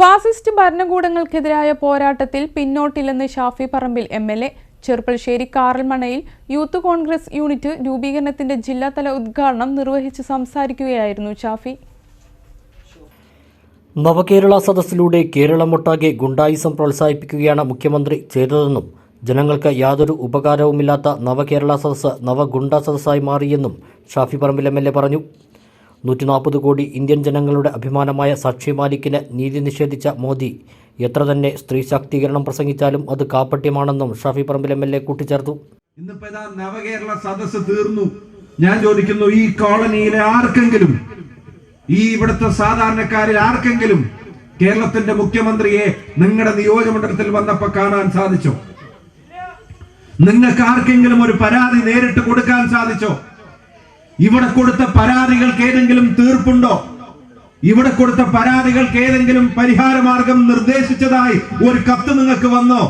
Fascist ഭരണകൂടങ്ങൾക്കെതിരായ പോരാട്ടത്തിൽ പിന്നോട്ടില്ലെന്ന് Shafi Parambil M L A. Cheruppasseri കാറൽമണയിൽ youth Congress unit രൂപീകരണത്തിന്റെ ജില്ലാതല ഉദ്ഘാടനം നിർവഹിച്ച് സംസാരിക്കുകയായിരുന്നു ഷാഫി. നവകേരള സദസ്സിലൂടെ കേരളമൊട്ടാകെ ഗുണ്ടായിസം പ്രോത്സാഹിപ്പിക്കുകയാണ് മുഖ്യമന്ത്രി ചെയ്തതെന്നും ജനങ്ങൾക്ക് യാതൊരു ഉപകാരവുമില്ലാത്ത നവകേരള സദസ്സ് നവഗുണ്ട സദസ്സായി മാറിയെന്നും ഷാഫി പറമ്പിൽ എ പറഞ്ഞു. നൂറ്റി നാൽപ്പത് കോടി ഇന്ത്യൻ ജനങ്ങളുടെ അഭിമാനമായ സാക്ഷി മാലിക്കിന് നീതി നിഷേധിച്ച മോദി. എത്ര തന്നെ സ്ത്രീ ശാക്തീകരണം പ്രസംഗിച്ചാലും അത് കാപ്പട്യമാണെന്നും Shafi Parambil M L A കൂട്ടിച്ചേർത്തു. നവകേരള സദസ്സ് തീർന്നു. ഞാൻ ചോദിക്കുന്നു ഈ കോളനിയിലെ ആർക്കെങ്കിലും ഈ ഇവിടുത്തെ സാധാരണക്കാരിൽ ആർക്കെങ്കിലും കേരളത്തിന്റെ മുഖ്യമന്ത്രിയെ നിങ്ങളുടെ നിയോജകമണ്ഡലത്തിൽ വന്നപ്പോ കാണാൻ സാധിച്ചോ? നിങ്ങൾക്ക് ആർക്കെങ്കിലും ഒരു പരാതി നേരിട്ട് കൊടുക്കാൻ സാധിച്ചോ? ഇവിടെ കൊടുത്ത പരാതികൾക്ക് ഏതെങ്കിലും തീർപ്പുണ്ടോ? ഇവിടെ കൊടുത്ത പരാതികൾക്ക് ഏതെങ്കിലും പരിഹാര മാർഗം നിർദ്ദേശിച്ചതായി ഒരു കത്ത് നിങ്ങൾക്ക് വന്നോ?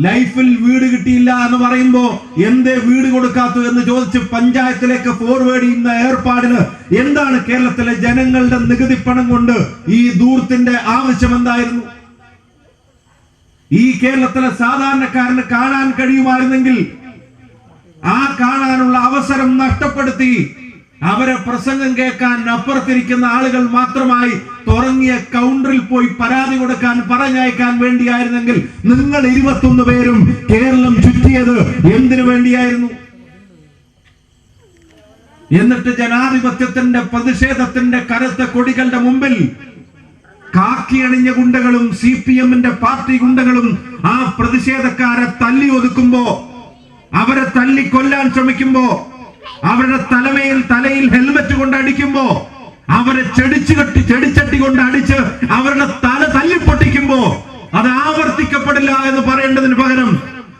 ലൈഫിൽ വീട് കിട്ടിയില്ല എന്ന് പറയുമ്പോ എന്തേ വീട് കൊടുക്കാത്തു എന്ന് ചോദിച്ച് പഞ്ചായത്തിലേക്ക് ഫോർവേഡ് ചെയ്യുന്ന ഏർപ്പാടിന് എന്താണ് കേരളത്തിലെ ജനങ്ങളുടെ നികുതി പണം കൊണ്ട് ഈ ദൂരത്തിന്റെ ആവശ്യം എന്തായിരുന്നു? ഈ കേരളത്തിലെ സാധാരണക്കാരന് കാണാൻ കഴിയുമായിരുന്നെങ്കിൽ ആ കാണാനുള്ള അവസരം നഷ്ടപ്പെടുത്തി അവരെ പ്രസംഗം കേൾക്കാൻ അപ്പുറത്തിരിക്കുന്ന ആളുകൾ മാത്രമായി തുറങ്ങിയ കൗണ്ടറിൽ പോയി പരാതി കൊടുക്കാൻ പറഞ്ഞയക്കാൻ വേണ്ടിയായിരുന്നെങ്കിൽ നിങ്ങൾ ഇരുപത്തൊന്ന് പേരും കേരളം ചുറ്റിയത് എന്തിനു വേണ്ടിയായിരുന്നു? എന്നിട്ട് ജനാധിപത്യത്തിന്റെ പ്രതിഷേധത്തിന്റെ കരുത്ത കൊടികളുടെ മുമ്പിൽ കാക്കിയണിഞ്ഞ ഗുണ്ടകളും സി പി എമ്മിന്റെ പാർട്ടി ഗുണ്ടകളും ആ പ്രതിഷേധക്കാരെ തല്ലി ഒതുക്കുമ്പോ അവരെ തല്ലി കൊല്ലാൻ ശ്രമിക്കുമ്പോ അവരുടെ തലമേൽ തലയിൽ ഹെൽമറ്റ് കൊണ്ട് അടിക്കുമ്പോ അവരെ ചെടിച്ചു കെട്ടി ചെടിച്ചട്ടി കൊണ്ട് അടിച്ച് അവരുടെ തല തല്ലി തല്ലിപ്പൊട്ടിക്കുമ്പോ അത് ആവർത്തിക്കപ്പെടില്ല എന്ന് പറയേണ്ടതിന് പകരം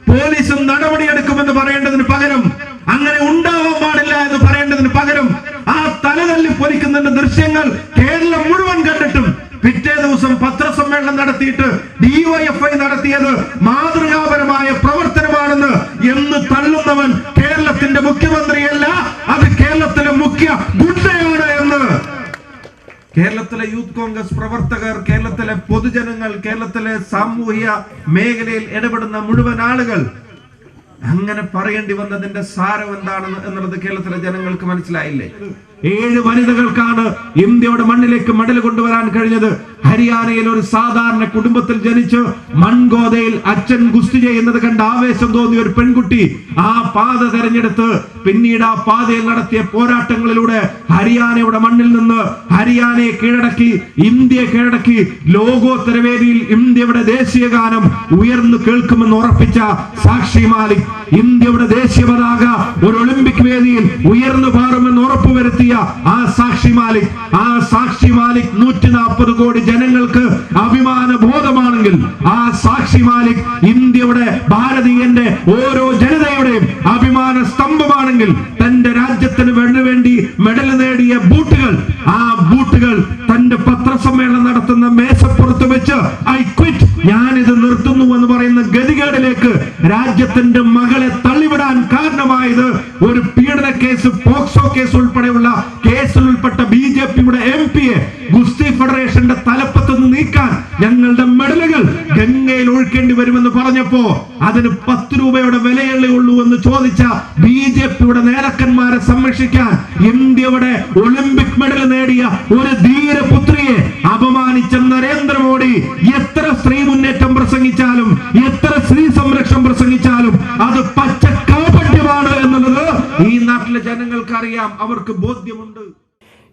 പോലീസും നടപടിയെടുക്കുമെന്ന് പറയേണ്ടതിന് പകരം അങ്ങനെ ഉണ്ടാവാൻ പാടില്ല എന്ന് പറയേണ്ടതിന് പകരം ആ തല തല്ലി പൊലിക്കുന്നതിന്റെ ദൃശ്യങ്ങൾ കേരളം മുഴുവൻ കണ്ടിട്ടും. പിറ്റേ ദിവസം പത്രസമ്മേളനം നടത്തിയിട്ട് ഡിവൈഎഫ്ഐ നടത്തിയത് മാതൃകാപരമായ പ്രവർത്തനമാണെന്ന് എന്ന് തള്ളുന്നവൻ കേരളത്തിന്റെ മുഖ്യമന്ത്രിയല്ല അത് കേരളത്തിലെ മുഖ്യ ഗുണ്ടയാണ് എന്ന് കേരളത്തിലെ യൂത്ത് കോൺഗ്രസ് പ്രവർത്തകർ കേരളത്തിലെ പൊതുജനങ്ങൾ കേരളത്തിലെ സാമൂഹിക മേഖലയിൽ ഇടപെടുന്ന മുഴുവൻ ആളുകൾ അങ്ങനെ പറയേണ്ടി വന്നതിന്റെ സാരം എന്താണെന്ന് എന്നുള്ളത് കേരളത്തിലെ ജനങ്ങൾക്ക് മനസ്സിലായില്ലേ? ഏഴ് വനിതകൾക്കാണ് ഇന്ത്യയുടെ മണ്ണിലേക്ക് മെഡൽ കൊണ്ടുവരാൻ കഴിഞ്ഞത്. ഹരിയാനയിൽ ഒരു സാധാരണ കുടുംബത്തിൽ ജനിച്ച് മൺഗോതയിൽ അച്ഛൻ ഗുസ്തി ചെയ്യുന്നത് കണ്ട് ആവേശം തോന്നിയ ഒരു പെൺകുട്ടി ആ പാത തെരഞ്ഞെടുത്ത് പിന്നീട് ആ പാതയിൽ നടത്തിയ പോരാട്ടങ്ങളിലൂടെ ഹരിയാനയുടെ മണ്ണിൽ നിന്ന് ഹരിയാനയെ കീഴടക്കി ഇന്ത്യയെ കീഴടക്കി ലോകോത്തര വേദിയിൽ ഇന്ത്യയുടെ ദേശീയ ഗാനം ഉയർന്നു കേൾക്കുമെന്ന് ഉറപ്പിച്ച സാക്ഷി മാലിക് ഇന്ത്യയുടെ ദേശീയ പതാക ഒരു ഒളിമ്പിക് വേദിയിൽ ഉയർന്നു പാറുമെന്ന് ആ സാക്ഷി മാലിക് ആ സാക്ഷി മാലിക് നൂറ്റി നാൽപ്പത് കോടി ജനങ്ങൾക്ക് അഭിമാന ബോധമാണെങ്കിൽ ആ സാക്ഷി മാലിക് ഇന്ത്യയുടെ ഭാരതീയന്റെ ഓരോ ജനതയുടെയും അഭിമാന സ്തംഭമാണെങ്കിൽ തന്റെ രാജ്യത്തിന് വേണ്ടി മെഡൽ നേടിയ ബൂട്ടുകൾ ആ ബൂട്ടുകൾ തന്റെ പത്രസമ്മേളനം നടത്തുന്ന മേശപ്പുറത്ത് വെച്ച് ഐ ക്വിറ്റ് ഞാനിത് നിർത്തുന്നു എന്ന് പറയുന്ന ഗതികേടിലേക്ക് രാജ്യത്തിന്റെ മകളെ തള്ളിവിടാൻ കാരണമായത് ഒരു പീഡന കേസ് പോക്സോ കേസ് ഉൾപ്പെടെയുള്ള കേസിൽ ഉൾപ്പെട്ട ബി ജെ പിയുടെ എം പിയെ ഗുസ്തി ഫെഡറേഷന്റെ തലപ്പത്ത് നിന്ന് നീക്കാൻ ഞങ്ങളുടെ മെഡലുകൾ ഗംഗയിൽ ഒഴുക്കേണ്ടി വരുമെന്ന് പറഞ്ഞപ്പോ അതിന് പത്ത് രൂപയുടെ വിലയല്ലേ ഉള്ളൂ എന്ന് ചോദിച്ച ബി ജെ പിയുടെ നേതാക്കന്മാരെ സംരക്ഷിക്കാൻ ഇന്ത്യയുടെ ഒളിമ്പിക് മെഡൽ നേടിയ ഒരു ധീരപുത്രിയെ അപമാനിച്ച നരേന്ദ്രമോദി എത്ര സ്ത്രീ മുന്നേറ്റം പ്രസംഗിച്ചാലും എത്ര സ്ത്രീ അവർക്ക് ബോധ്യമുണ്ട്.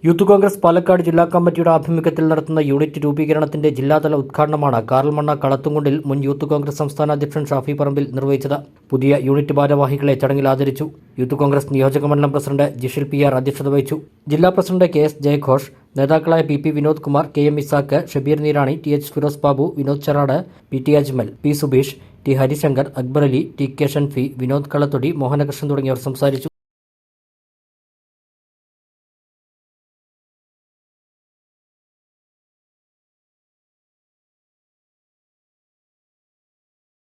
യൂത്ത് കോൺഗ്രസ് പാലക്കാട് ജില്ലാ കമ്മിറ്റിയുടെ ആഭിമുഖ്യത്തിൽ നടത്തുന്ന യൂണിറ്റ് രൂപീകരണത്തിന്റെ ജില്ലാതല ഉദ്ഘാടനമാണ് കാറൽമണ്ണ കളത്തുംകുണ്ടിൽ മുൻ യൂത്ത് കോൺഗ്രസ് സംസ്ഥാന അധ്യക്ഷൻ ഷാഫി പറമ്പിൽ നിർവഹിച്ചത്. പുതിയ യൂണിറ്റ് ഭാരവാഹികളെ ചടങ്ങിൽ ആദരിച്ചു. യൂത്ത് കോൺഗ്രസ് നിയോജക മണ്ഡലം പ്രസിഡന്റ് ജിഷിൽ പി ആർ അധ്യക്ഷത വഹിച്ചു. ജില്ലാ പ്രസിഡന്റ് കെ എസ് ജയഘോഷ് നേതാക്കളായ P P Vinod Kumar K M Isaac Shabeer Neerani T H Firoz Babu Vinod Cherad P T Ajmal P Subeesh T Harishankar Akbar Ali T K Shanfi Vinod Kalathodi Mohanakrishnan തുടങ്ങിയവർ സംസാരിച്ചു.